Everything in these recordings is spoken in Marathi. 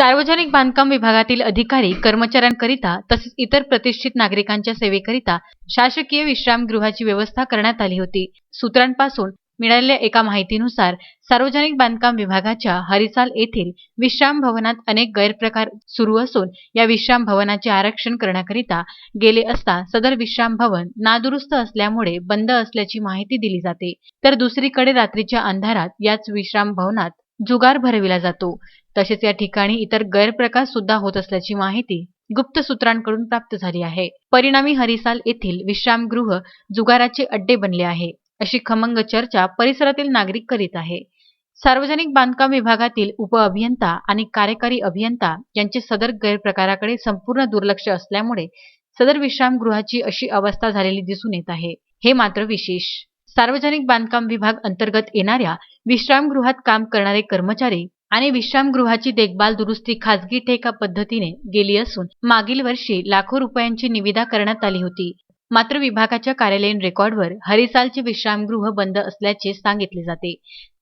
सार्वजनिक बांधकाम विभागातील अधिकारी कर्मचाऱ्यांकरिता तसेच इतर प्रतिष्ठित नागरिकांच्या सेवेकरिता शासकीय विश्रामगृहाची व्यवस्था करण्यात आली होती. सूत्रांपासून मिळालेल्या एका माहितीनुसार सार्वजनिक बांधकाम विभागाच्या हरिसाल येथील विश्राम भवनात अनेक गैरप्रकार सुरू असून या विश्राम भवनाचे आरक्षण करण्याकरिता गेले असता सदर विश्राम भवन नादुरुस्त असल्यामुळे बंद असल्याची माहिती दिली जाते. तर दुसरीकडे रात्रीच्या अंधारात याच विश्राम भवनात जुगार भरविला जातो. तसेच या ठिकाणी इतर गैरप्रकार सुद्धा होत असल्याची माहिती गुप्त सूत्रांकडून प्राप्त झाली आहे. परिणामी हरिसाल येथील विश्रामगृह जुगाराचे अड्डे बनले आहे अशी खमंग चर्चा परिसरातील नागरिक करीत आहे. सार्वजनिक बांधकाम विभागातील उप अभियंता आणि कार्यकारी अभियंता यांचे सदर गैरप्रकाराकडे संपूर्ण दुर्लक्ष असल्यामुळे सदर विश्रामगृहाची अशी अवस्था झालेली दिसून येत आहे. हे मात्र विशेष. सार्वजनिक बांधकाम विभाग अंतर्गत येणाऱ्या विश्रामगृहात काम करणारे कर्मचारी आणि विश्रामगृहाची देखभाल दुरुस्ती खासगी ठेका पद्धतीने गेली असून मागील वर्षी लाखो रुपयांची निविदा करण्यात आली होती. मात्र विभागाच्या कार्यालयीन रेकॉर्डवर हरिसालचे विश्रामगृह बंद असल्याचे सांगितले जाते.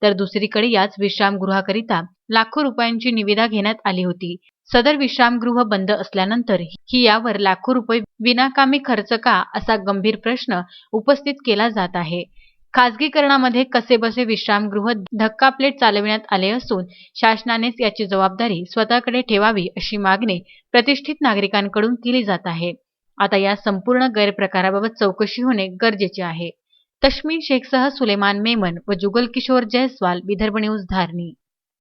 तर दुसरीकडे याच विश्रामगृहाकरिता लाखो रुपयांची निविदा घेण्यात आली होती. सदर विश्रामगृह बंद असल्यानंतर ही यावर लाखो रुपये विनाकामी खर्च का असा गंभीर प्रश्न उपस्थित केला जात आहे. खासगीकरणामध्ये कसेबसे विश्रामगृह धक्का प्लेट चालविण्यात आले असून शासनानेच याची जबाबदारी स्वतःकडे ठेवावी अशी मागणी प्रतिष्ठित नागरिकांकडून केली जात आहे. आता या संपूर्ण गैरप्रकाराबाबत चौकशी होणे गरजेचे आहे. तश्मीन शेखसह सुलेमान मेमन व जुगल किशोर जयस्वाल विदर्भ न्यूज धारणी.